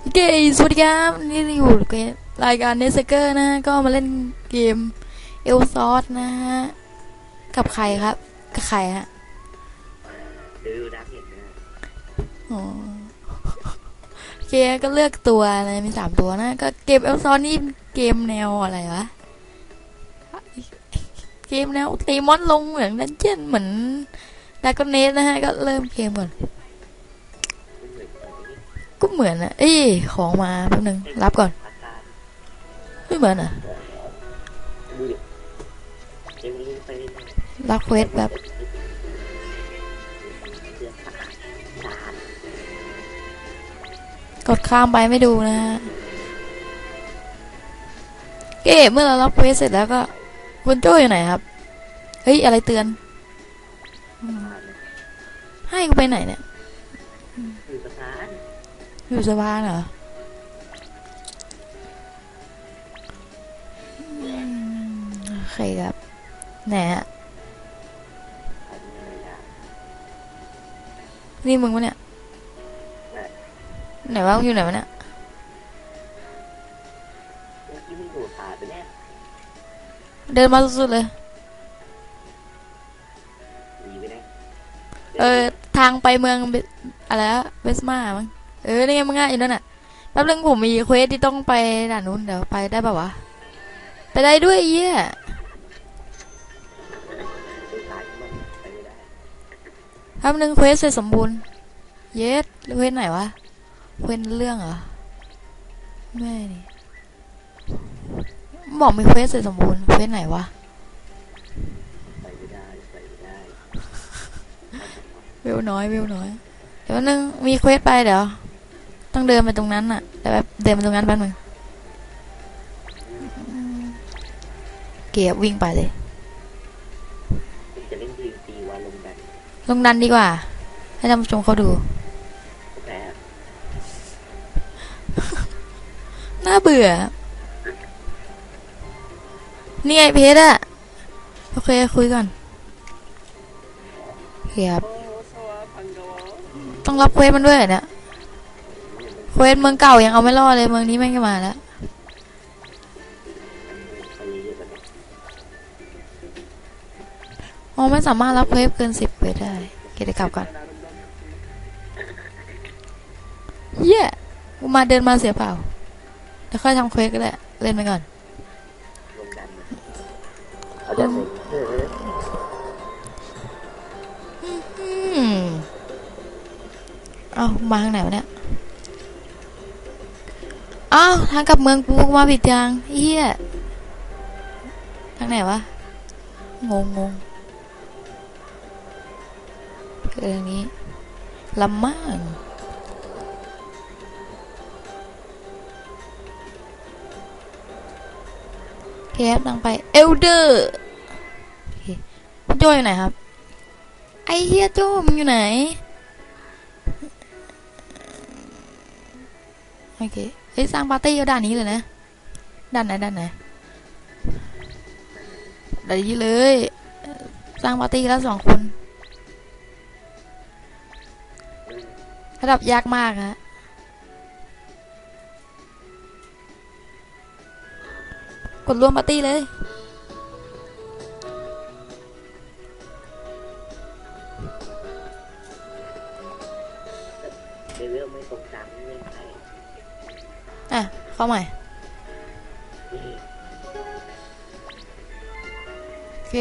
โอเคสวัสดีครับนี่อยู่เกมรายการเนสเกอร์นะฮะก็มาเล่นเกมเอลซอสนะฮะ กับใครครับ กับใครฮะดูดักเห็นนะอ๋อโอเคก็เลือกตัวอะไรมีสามตัวนะ ก็เกมเอลซอสนี่เกมแนวอะไรวะ เกมแนวตีมอนลงเหมือนดันเจียนเหมือนดากอนเนสนะฮะ ก็เริ่มเกมก่อนมันเหมือน ก็เหมือนอะเอ้ของมาแป๊บนึงรับก่อน ไม่เหมือนอะรับเควสแบบกดข้ามไปไม่ดูนะฮะเก้เมื่อเรารับเควสเสร็จแล้วก็คุณโจ้อยู่ไหนครับ เฮ้ย อะไรเตือน ให้กูไปไหนเนี่ย อยู่สะพานเหรออืมโอเคครับไหนฮะไปเรื่อยๆนะนี่มึงวะเนี่ย ไหนวะมึงอยู่ไหนวะเนี่ยเมื่อกี้มึงดูสะอาดไปแน่เดินมาสุดๆเลยดีไปแน่เออ ทางไปเมืองเบอะไรอะเวสมามั้ง เออนี่ไงมึงอะอยู่นั่นน่ะแป๊บนึงผมมีเควสที่ต้องไปด่านนู้นเดี๋ยวไปได้ป่าวะ ไปได้ด้วยไอ้เยี่ยดูสะอาดมันไปไม่ได้แป๊บนึงเควสเสร็จสมบูรณ์ เยสเควสไหนวะ เควสเรื่องเหรอ ไม่นี่บอกมีเควสเสร็จสมบูรณ์ เควสไหนวะไปไม่ได้ไปไม่ได้วิวน้อยวิวน้อย เดี๋ยวนึงมีเควสไปเดี๋ยว ต้องเดินไปตรงนั้นน่ะแต่แบบเดินไปตรงนั้นแป๊บนึงเกียบวิ่งไปเลยผมจะเล่นดีซีวันลงดันลงดันดีกว่า ให้ท่านผู้ชมเขาดูแพ้น่าเบื่อ นี่ไงเพชรอะโอเคคุยก่อนโอเคครับต้องรับเควสมันด้วยเหรอเนี่ย เวสเมืองเก่ายังเอาไม่รอดเลยเมืองนี้แม่งจะมาแล้วไปเยอไม่สามารถรับเควสเกินสิบเควสได้เคเดี๋ยวกลับก่อนเย้กูมาเดินมาเสียเปล่าเดี๋ยวค่อยทำเควสก็ได้เล่นไปก่อนเอามเอามาทางไหนวะเนี่ย อ้าวทางกลับเมืองกูมาผิดทางเฮียทางไหนวะ งงงงเออทางนี้ลำมากแคบดังไป เอลเดอร์โจอยู่ไหนครับ ไอเฮียโจมอยู่ไหน โอเค ฮ้ยสร้างปาร์ตี้เอาด้านนี้เลยนะ ด้านไหนด้านไหนด้านนี้เลย สร้างปาร์ตี้แล้วสองคน ระดับยากมากฮะกดรวมปาร์ตี้เลยเลเวลไม่ตรงตาม เงื่อนไขอะเข้าใหม่นี่โอเค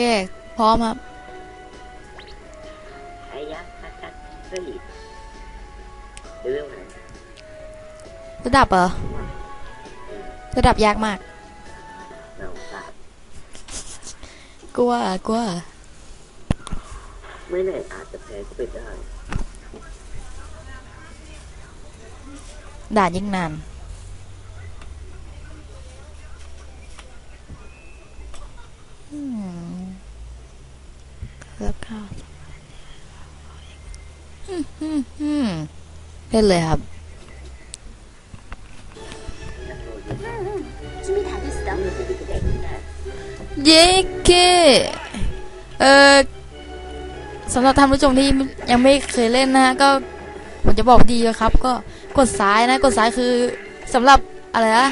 พร้อมครับไอ้ยักษ์คัดคัดเฮ้ยเลเวลไหนระดับเหรอระดับยากมากเราทราบกลัวอะกลัวอะไม่แน่อาจจะแพ้ก็เป็นได้ด่านยิ่งนาน แล้วก็เล่นเลยครับเย้เคเออสำหรับท่านผู้ชมที่ยังไม่เคยเล่นนะฮะก็ผมจะบอกดีครับ ก็กดซ้ายนะ กดซ้ายคือสำหรับอะไรนะ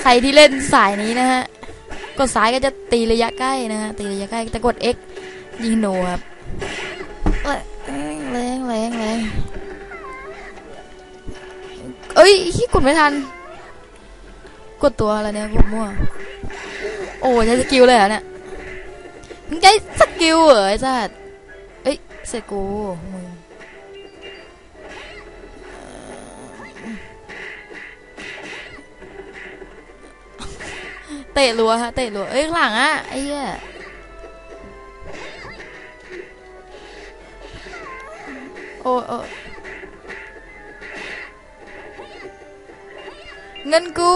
ใครที่เล่นสายนี้นะฮะ กดซ้ายก็จะตีระยะใกล้นะฮะตีระยะใกล้แต่กด X ยิงโนครับแรงแรงแรงเอ้ยขี้กดไม่ทัน กดตัวอะไรเนี่ยกดมั่ว โอ้ใช้สกิลเลยเหรอเนี่ยมึงใช้สกิลเหรอไอ้สัสเอ้ยเสกูมึง เตะรัวฮะเตะรัวเอ้ยหลังอะไอ้เหี้ยโอ้โอ้เงินกู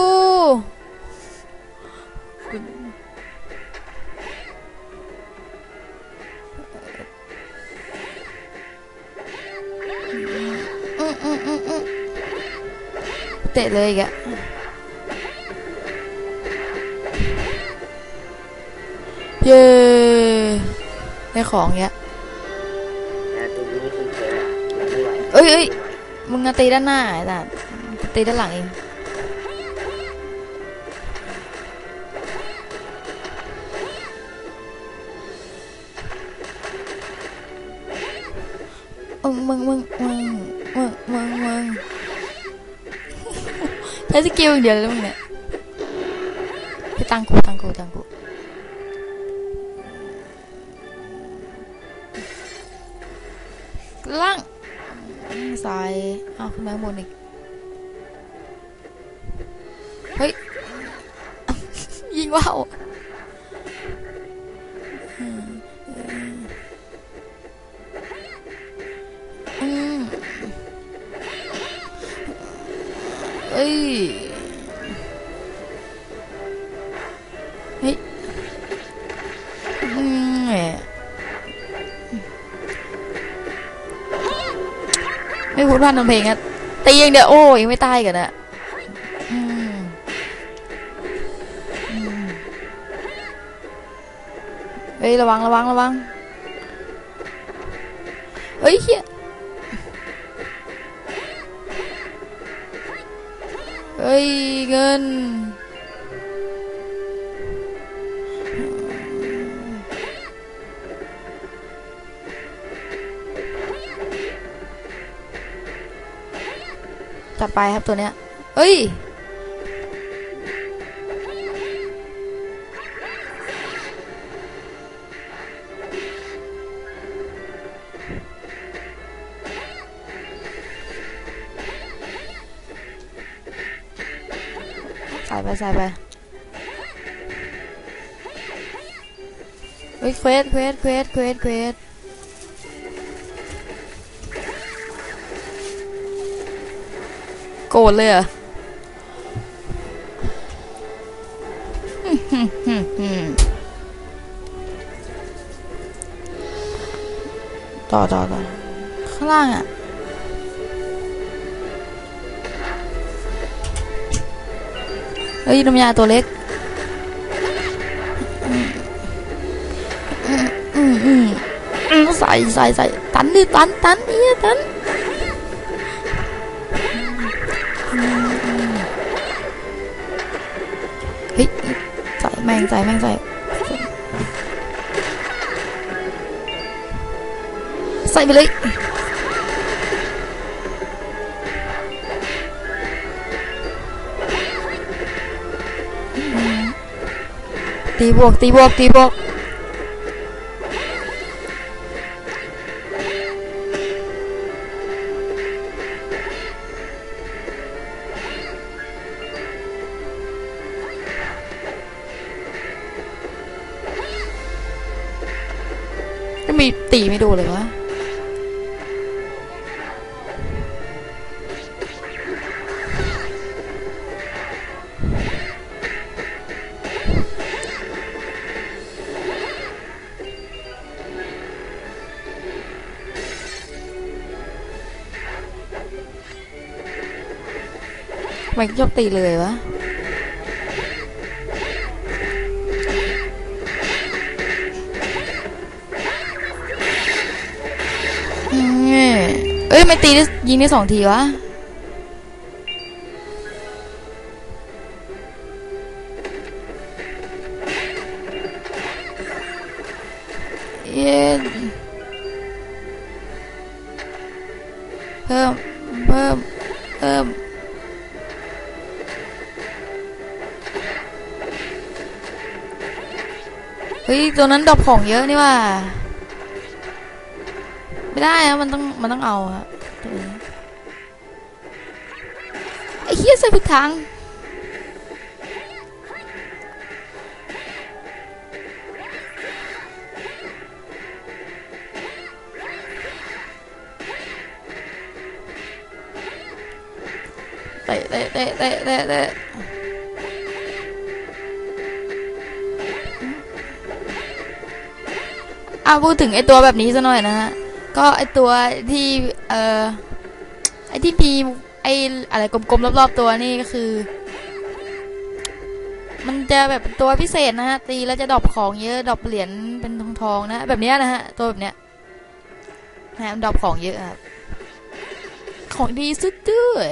เตะเลยอีกอะ เย้ได้ของเงี้ยแต่ตัวนี้คุณเคยอะไม่ไหวเอ้ยเอ้ยมึงตีด้านหน้าไอ้สัสตีด้านหลังเองมึงมึงมึงมึงมึงมึงใช้สกิลอย่างเดียวเลยมึงเนี่ยไปตังกูตังกูตังกูายเอาขึ้นมาข้างบนอีก เฮ้ย ยิงว่าวอืมเอ้ย ดพลาดทำเพลงอะตีอย่างเดียวโอ้ยังไม่ตายกันอะอืมอืมเฮ้ยระวังระวังระวังเฮ้ยเฮียเฮ้ยเงิน จัดไปครับตัวเนี้ย เฮ้ย ใส่ไปใส่ไป เฮ้ยเควสเควสเควสเควสเควส กรธเลยเหรอต่อต่อต่อข้างล่างอะเฮ้ยน้ำยาตัวเล็กอืมอืมอืมอืมใส่ใส่ใส่ตันดิตันตันเอียตัน แม่งใส่แม่งใส่ใส่ไปเลยตีบวกตีบวกตีบวก ม่มีตีไม่ดูเลยวะไมชอบตีเลยวะ ไม่ตียิงได้สองทีวะเย็นเพิ่ม เพิ่ม เพิ่มเฮ้ย ตัวนั้นดอปของเยอะนี่ว่า ไม่ได้อะมันต้อง มันต้องเอาอะตั ใส่ผิดทางเตะเตะเตะเตะเตะเตะอะพูดถึงไอตัวแบบนี้ซะหน่อยนะฮะ ก็ไอตัวที่ เอ่อ ไอที่มี อ้อะไรกลมๆรอบๆตัวนี่ก็คือ มันจะแบบเป็นตัวพิเศษนะฮะ ตีแล้วจะดรอปของเยอะดรอปเหรียญเป็นทองๆนะ แบบเนี้ยนะฮะ ตัวแบบเนี้ยนะฮะดรอปของเยอะครับของดีสุดด้วย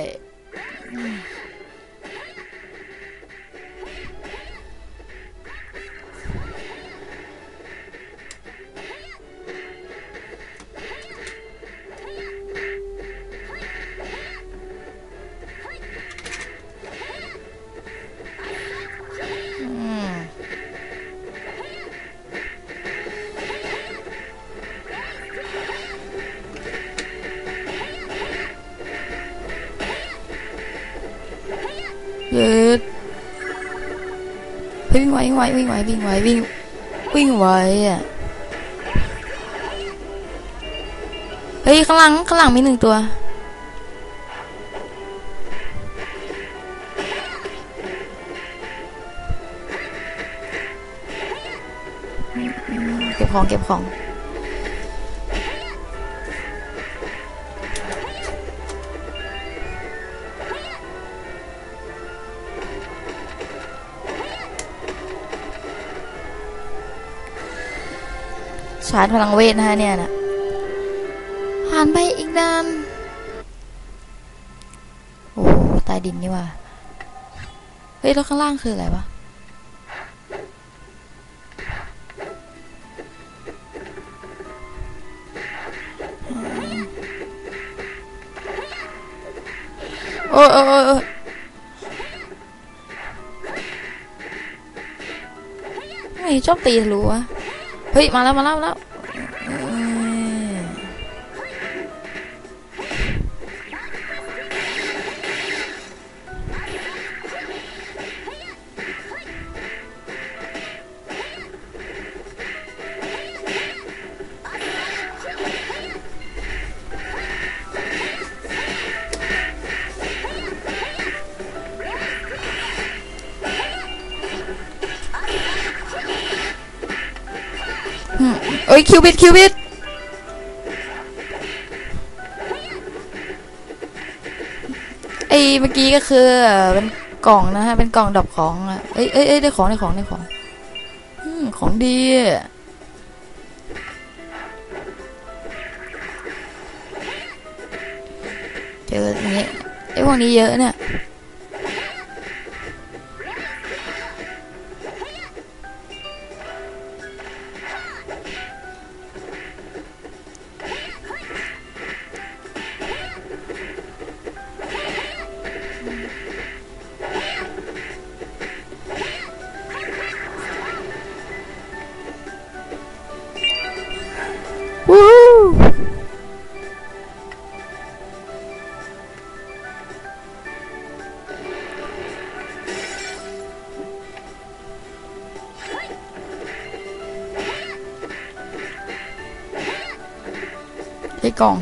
วิ่งไว้วิ่งไว้วิ่งไว้วิ่งไววิ่งวิ่งไว้อะเฮ้ยข้างหลังข้างหลังมีหนึ่งตัว เก็บของเก็บของ ชาร์จพลังเวทนะฮะเนี่ยนะผ่านไปอีกนานโอ้ใต้ดินนี่ว่าเฮ้ยแล้วข้างล่างคืออะไรวะโอ้โอ้โอ้ไม่ชอบตีทะลุวะเฮ้ย มาแล้ว มาแล้วมาแล้ว อ้ยคิวบิดคิวบิดไอ้เมื่อกี้ก็คือเป็นกล่องนะฮะ เป็นกล่องดรอปของอะเอ้ยเอ้ยเอ้ยได้ของได้ของได้ของอืมของดีเจออย่างเงี้ยไอ้พวกนี้เยอะเนี่ย กล่อง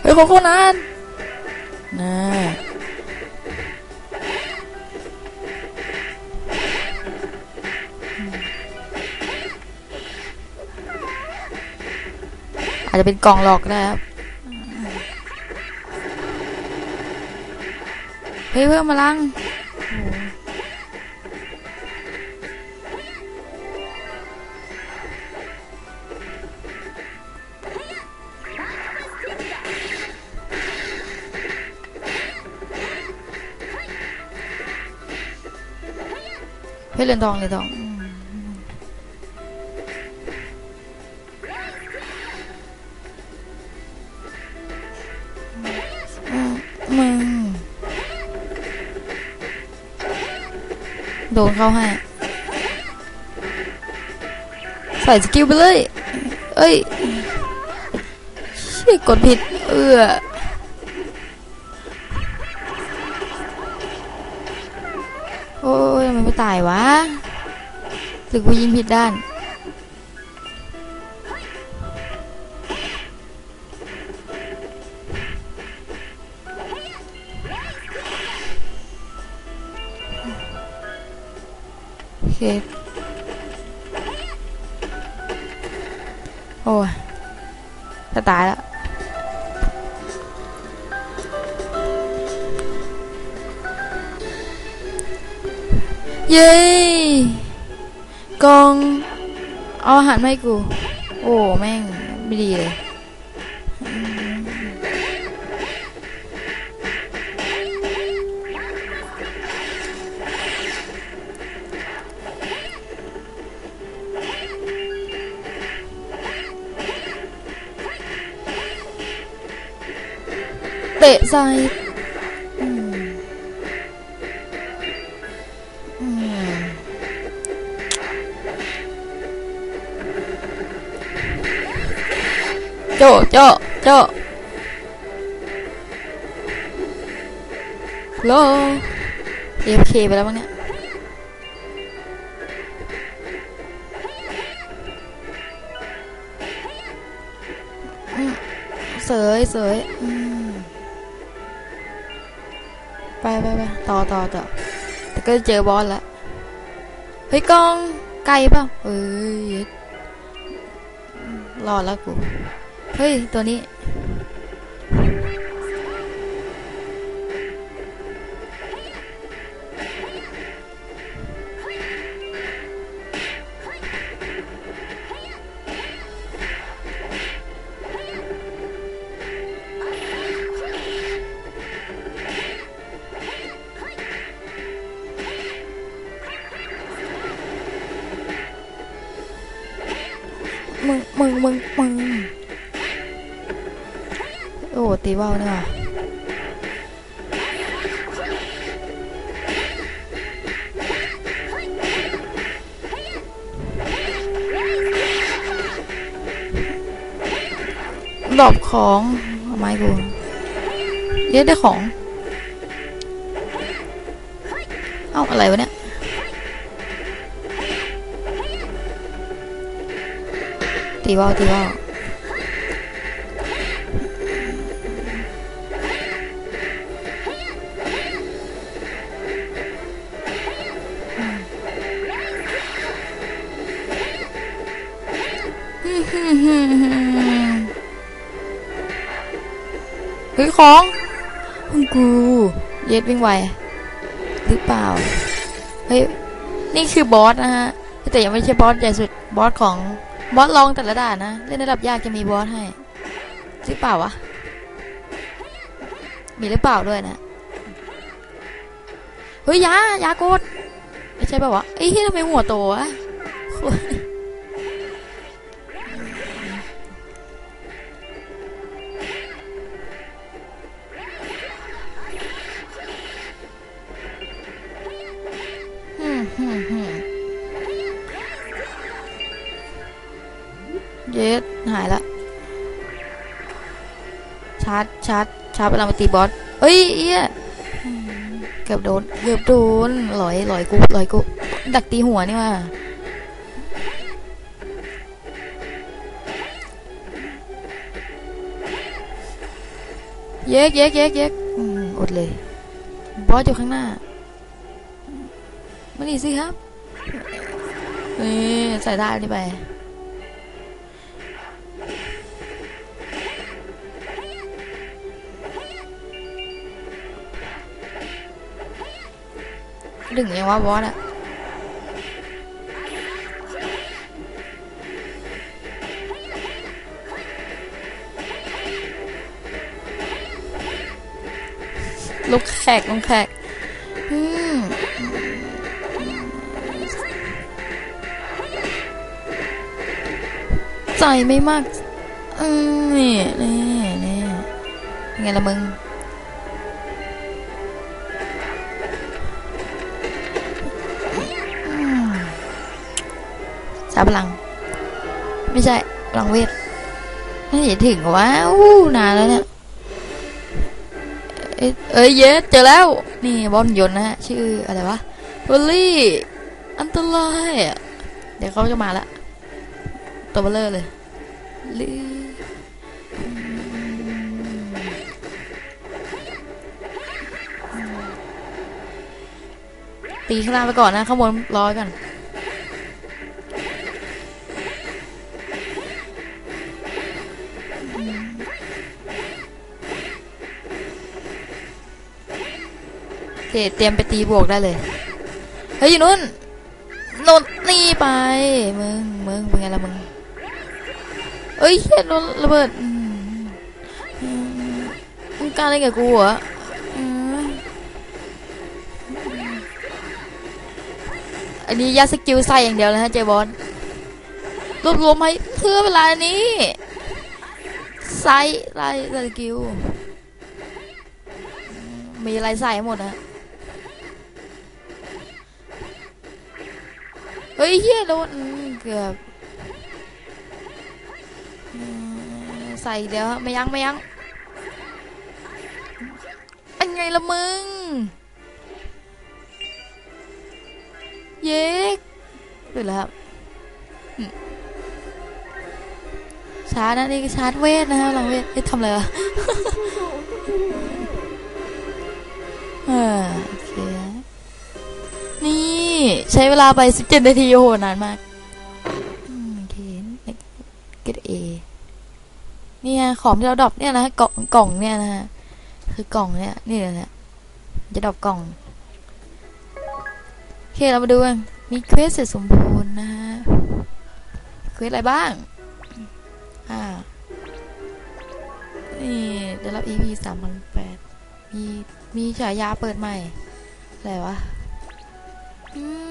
เฮ้ยโคโคนัทน่าอาจจะเป็นกล่องหลอกก็ได้ครับ เฮ้ยเพิ่มมาลัง ไม่เหรียญทองเหรียญทองมึงโดนเข้าให้ ใส่สกิลไปเลย เอ้ยชี่กดผิด เออ ตายวะหรือกูยิงผิดด้าน โอเค โอ้ยจะตายแล้ว เย้กองเอาอาหารมาให้กู โอ้แม่งไม่ดีเลยเตะใส่ โจโจโจโลเอฟเคไปแล้วมั้งเนี่ยเสยเสยไปไปไปต่อต่อต่อแต่ก็เจอบอสแล้วเฮ้ยกองไกลเปล่าเอ้ยรอดแล้วกู เฮ้ย ตัวนี้มึงมึงมึงมึง โอ้ตีว่าวเนี่ยดอบของเอาไม้กูเยอะได้ของ เอ้า อะไรวะเนี่ยตีว่าวตีว่าว เฮ้ยของของกูเย็ดวิ่งไวหรือเปล่า เฮ้ย นี่คือบอสนะฮะ แต่ยังไม่ใช่บอสใหญ่สุด บอสของบอสลองแต่ละด่านนะ เล่นระดับยากจะมีบอสให้หรือเปล่าวะ มีหรือเปล่าด้วยนะ เฮ้ยยายาโกดไม่ใช่ป่าวะไอ้ที่ทำไมหัวโตวะ ชาร์จชาร์จชาร์จเวลามาตีบอสเอ้ยเอี้ยเกือบโดนเกือบโดนลอยลอยกูลอยกูดักตีหัวนี่ว่าเยกเยกเยกเยกอดเลย บอสอยู่ข้างหน้ามานี่สิครับนี่ใส่ท่านี่ไป ดึงยังว่าบอสอะลูกแขกลูกแขกอืมใจไม่มากอืมนี่นี่นี่ไงละมึง พลัง ไม่ใช่พลังเวทไม่ถึงวะอู้นานแล้วเนี่ยเอ้ยเอ้ยเยสเจอแล้ว นี่บอลยนต์นะฮะชื่ออะไรวะวอลลี่ อันตรายอะเดี๋ยวเขาจะมาละตัวเบลเลอร์เลยลืตีข้างล่างไปก่อนนะข้างบนรอก่อน เคเตรียมไปตีบวกได้เลย เฮ้ยอยู่นู้นโนนนี่ไป มึง มึง เป็นไงล่ะมึง เอ้ยเฮียโดนระเบิดมึงกล้ารอะไรกับกูเหรออันนี้ยัดสกิลใส่อย่างเดียวเลยฮะเจบอลรวบรวมให้เพื่อเวลานี้ใส่ไล่สกิลมมีอะไรใส่หมดนะ ฮ้ยเฮียโดนเกือบใส่เดี๋ยวไม่ยั้งไม่ยั้งเป็นไงละมึง เย็กดี๋ยวแล้วครับชาร์จนะนี่ชาร์จเวทนะฮะหลังเวทเอ๊ะทำอะไรวะเออ ใช้เวลาไป 17 นาที โอ้โห นานมากโอเคเกตเอนี่ยของที่เราดรอปเนี่ยนะกล่องกล่องเนี่ยนะฮะคือกล่องเนี่ยนี่แหละจะดรอปกล่องโอเคเรามาดูกันมีเควสเสร็จสมบูรณ์นะฮะเควสอะไรบ้างอ่านี่ได้รับ EP สามพันแปดมีมีฉายาเปิดใหม่อะไรวะอืม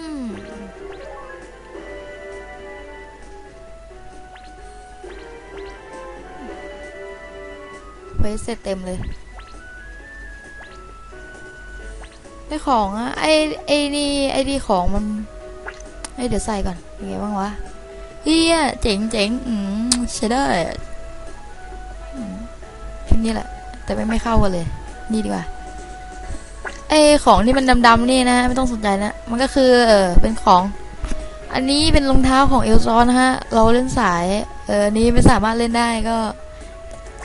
เควสเสร็จเต็มเลย ได้ของอะไอไอนี่ไอดีของมันไอเดี๋ยวใส่ก่อนยังไงบ้างวะเฮียเจ๋งเจ๋งอืมใช้ได้อะอืมชุดนี้แหละ แต่ไม่ไม่เข้ากันเลย นี่ดีกว่าไอของที่มันดำๆนี่นะไม่ต้องสนใจนะ มันก็คือเออเป็นของ อันนี้เป็นรองเท้าของเอลซอนนะฮะ เราเล่นสาย เออนนี้ไม่สามารถเล่นได้ก็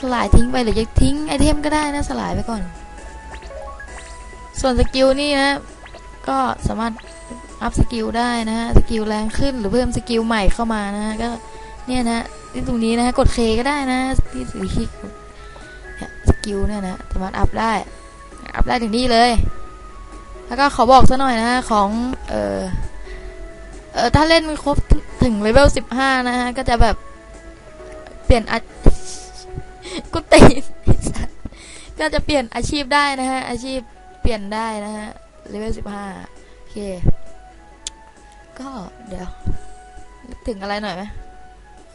สลายทิ้งไปหรือจะทิ้งไอเทมก็ได้นะสลายไปก่อน ส่วนสกิลนี่นะ ก็สามารถอัพสกิลได้นะฮะสกิลแรงขึ้นหรือเพิ่มสกิลใหม่เข้ามานะฮะก็เนี่ยนะที่ตรงนี้นะฮะกดเคก็ได้นะที่สีคลิกเนี่สกิลเนี่ยนะสามารถอัพได้อัพได้ถึงนี่เลย แล้วก็ขอบอกซะหน่อยนะฮะของเออเออถ้าเล่นครบถึงเลเวลสิบห้านะฮะก็จะแบบเปลี่ยนอ กูตีนก็จะเปลี่ยนอาชีพได้นะฮะ อาชีพเปลี่ยนได้นะฮะเลเวลสิบห้าโอเค ก็เดี๋ยว ถึงอะไรหน่อยไหม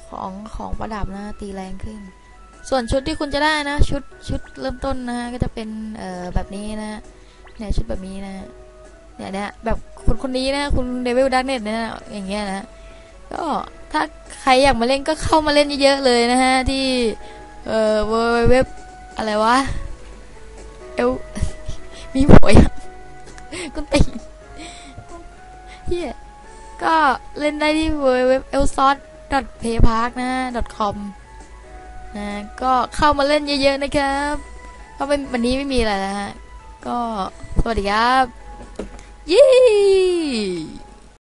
ของของประดับนะตีแรงขึ้น ส่วนชุดที่คุณจะได้นะ ชุดชุดเริ่มต้นนะฮะก็จะเป็นเอ่อแบบนี้นะเนี่ยชุดแบบนี้นะเนี่ยเนี่ยแบบคนคนนี้นะคุณเดวิลดักเน็ตเนี่ยนะอย่างเงี้ยนะก็ถ้าใครอยากมาเล่นก็เข้ามาเล่นเยอะๆเลยนะฮะที่ เอ่อเว็บอะไรวะเอลมีหวยก็ตีเฮียก็เล่นได้ที่เว็บเอลซอส p a y p a r k นะ .com นะก็เข้ามาเล่นเยอะๆนะครับก็เป็นวันนี้ไม่มีอะไรแล้วฮะ ก็สวัสดีครับ ยี่